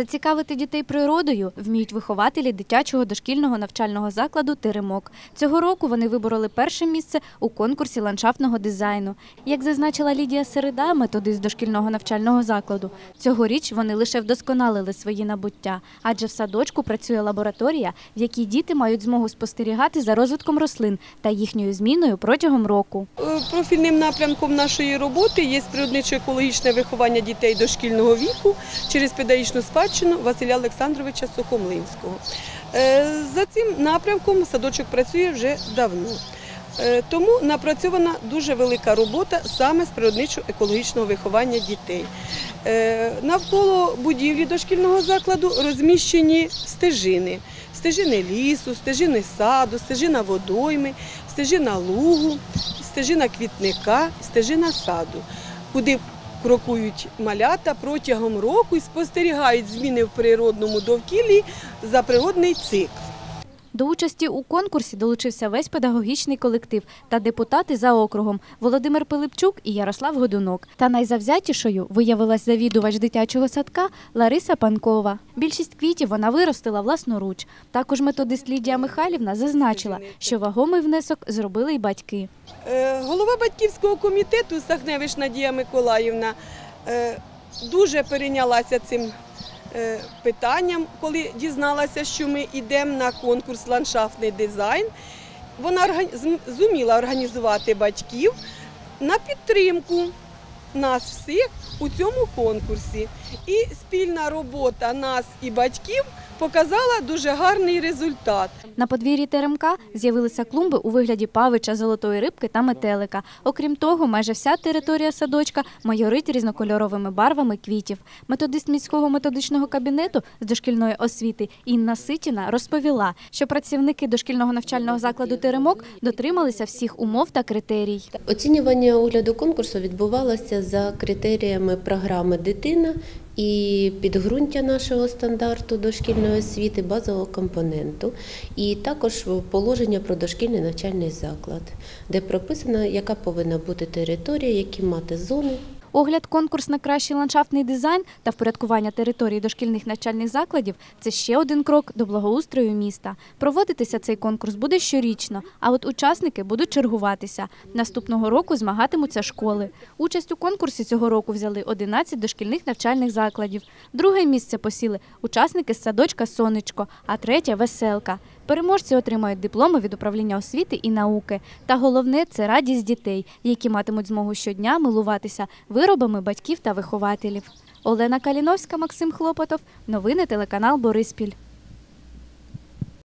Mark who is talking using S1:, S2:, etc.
S1: Зацікавити дітей природою вміють вихователі дитячого дошкільного навчального закладу Теремок. Цього року вони вибороли перше місце у конкурсі ландшафтного дизайну. Як зазначила Лідія Середа, методист дошкільного навчального закладу, цьогоріч вони лише вдосконалили свої набуття, адже в садочку працює лабораторія, в якій діти мають змогу спостерігати за розвитком рослин та їхньою зміною протягом року.
S2: Е, Профільним напрямком нашої роботи є природничо-екологічне виховання дітей дошкільного віку через педагогічну спадщину Василя Олександровича Сухомлинського. Е, За цим напрямком садочок працює вже давно. Е, Тому напрацьована дуже велика робота саме з природничо-екологічного виховання дітей. Е, Навколо будівлі дошкільного закладу розміщені стежини. Стежини лісу, стежини саду, стежина водойми, стежина лугу, стежина квітника, стежина саду, куди крокують малята протягом року і спостерігають зміни в природному довкіллі за природний цикл.
S1: До участі у конкурсі долучився весь педагогічний колектив та депутати за округом Володимир Пилипчук і Ярослав Годунок. Та найзавзятішою виявилась завідувач дитячого садка Лариса Панкова. Більшість квітів вона виростила власноруч. Також методист Лідія Михайлівна зазначила, що вагомий внесок зробили й батьки.
S2: Е, Голова батьківського комітету Сахневич Надія Миколаївна е, дуже перейнялася цим питанням, коли дізналася, що ми йдемо на конкурс ландшафтний дизайн. Вона зуміла організувати батьків на підтримку нас всіх у цьому конкурсі. І спільна робота нас і батьків показала дуже гарний результат.
S1: На подвір'ї Теремка з'явилися клумби у вигляді павича, золотої рибки та метелика. Окрім того, майже вся територія садочка майорить різнокольоровими барвами квітів. Методист міського методичного кабінету з дошкільної освіти Інна Ситіна розповіла, що працівники дошкільного навчального закладу Теремок дотрималися всіх умов та критерій.
S3: Оцінювання огляду конкурсу відбувалося за критеріями програми Дитина і підґрунтя нашого стандарту дошкільної освіти, базового компоненту, і також положення про дошкільний навчальний заклад, де прописано, яка повинна бути територія, які мати зони.
S1: Огляд конкурс на кращий ландшафтний дизайн та впорядкування території дошкільних навчальних закладів це ще один крок до благоустрою міста. Проводитися цей конкурс буде щорічно, а от учасники будуть чергуватися. Наступного року змагатимуться школи. Участь у конкурсі цього року взяли 11 дошкільних навчальних закладів. Друге місце посіли учасники з садочка Сонечко, а третє веселка. Переможці отримають дипломи від управління освіти і науки. Та головне це радість дітей, які матимуть змогу щодня милуватися виробами батьків та вихователів. Олена Каліновська, Максим Хлопотов. Новини телеканал Бориспіль.